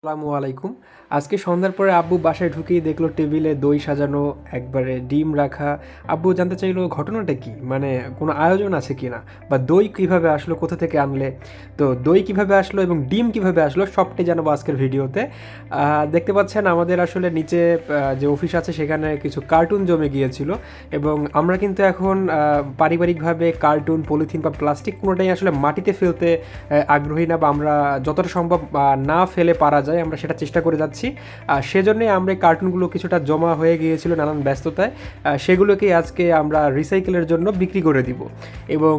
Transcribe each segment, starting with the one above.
আসসালামু আলাইকুম। আজকে সন্ধ্যার পরে আব্বু বাসায় ঢুকেই দেখল টেবিলে দই সাজানো, একবারে ডিম রাখা। আব্বু জানতে চাইলো, ঘটনাটা কি? মানে কোনো আয়োজন আছে কি না? বা দই কীভাবে আসলো, কোথা থেকে আনলে? তো দই কীভাবে আসলো এবং ডিম কীভাবে আসলো, সবটাই জানাব আজকের ভিডিওতে। দেখতে পাচ্ছেন আমাদের আসলে নিচে যে অফিস আছে সেখানে কিছু কার্টুন জমে গিয়েছিল এবং আমরা কিন্তু এখন পারিবারিকভাবে কার্টুন, পলিথিন বা প্লাস্টিক কোনোটাই আসলে মাটিতে ফেলতে আগ্রহী না বা আমরা যতটা সম্ভব না ফেলে পারা যায়, আমরা সেটা চেষ্টা করে যাচ্ছি। আর সেজন্যই আমরা এই কার্টুনগুলো কিছুটা জমা হয়ে গিয়েছিল নানান ব্যস্ততায়। সেগুলোকে আজকে আমরা রিসাইকেলের জন্য বিক্রি করে দিব। এবং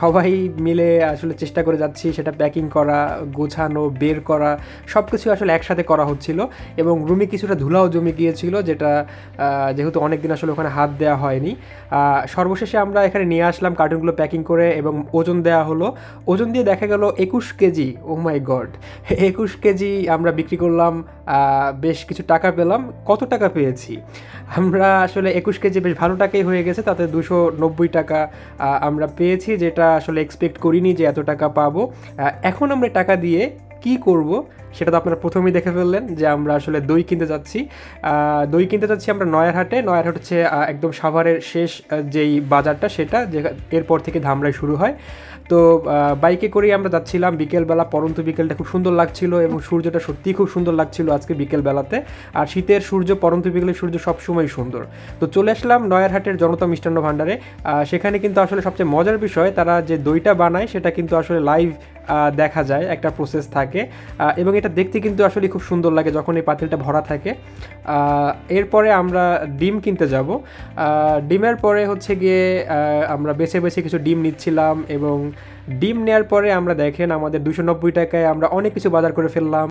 সবাই মিলে আসলে চেষ্টা করে যাচ্ছি সেটা প্যাকিং করা, গোছানো, বের করা সব কিছু আসলে একসাথে করা হচ্ছিল। এবং রুমে কিছুটা ধুলাও জমে গিয়েছিল, যেটা যেহেতু অনেক দিন আসলে ওখানে হাত দেওয়া হয়নি। সর্বশেষে আমরা এখানে নিয়ে আসলাম কার্টুনগুলো প্যাকিং করে এবং ওজন দেওয়া হলো। ওজন দিয়ে দেখা গেল একুশ কেজি ও মাই গড একুশ কেজি আমরা বিক্রি করলাম বেশ কিছু টাকা পেলাম। কত টাকা পেয়েছি? আমরা আসলে একুশ কেজি বেশ ভালো টাকাই হয়ে গেছে, তাতে দুশো নব্বই টাকা আমরা পেয়েছি, যেটা আসলে এক্সপেক্ট করিনি যে এত টাকা পাবো। এখন আমরা টাকা দিয়ে কি করব? সেটা তো আপনারা প্রথমেই দেখে ফেললেন যে আমরা আসলে দই কিনতে যাচ্ছি। দই কিনতে যাচ্ছি আমরা নয়ারহাটে। নয়ারহাট হচ্ছে একদম সাভারের শেষ যেই বাজারটা সেটা, যে এরপর থেকে ধামরাই শুরু হয়। তো বাইকে করেই আমরা যাচ্ছিলাম বিকেলবেলা। পরন্ত বিকেলটা খুব সুন্দর লাগছিল এবং সূর্যটা সত্যিই খুব সুন্দর লাগছিল আজকে বিকেলবেলাতে। আর শীতের সূর্য, পরন্ত বিকেলের সূর্য সবসময় সুন্দর। তো চলে আসলাম নয়ারহাটের জনতা মিষ্টান্ন ভাণ্ডারে। সেখানে কিন্তু আসলে সবচেয়ে মজার বিষয়, তারা যে দইটা বানায় সেটা কিন্তু আসলে লাইভ দেখা যায়, একটা প্রসেস থাকে। এবং এটা দেখতে কিন্তু আসলে খুব সুন্দর লাগে যখন এই পাতিলটা ভরা থাকে। এরপরে আমরা ডিম কিনতে যাব। ডিমের পরে হচ্ছে গিয়ে আমরা বেছে বেছে কিছু ডিম নিচ্ছিলাম এবং ডিম নেওয়ার পরে আমরা দেখেন আমাদের দুশো নব্বই টাকায় আমরা অনেক কিছু বাজার করে ফেললাম।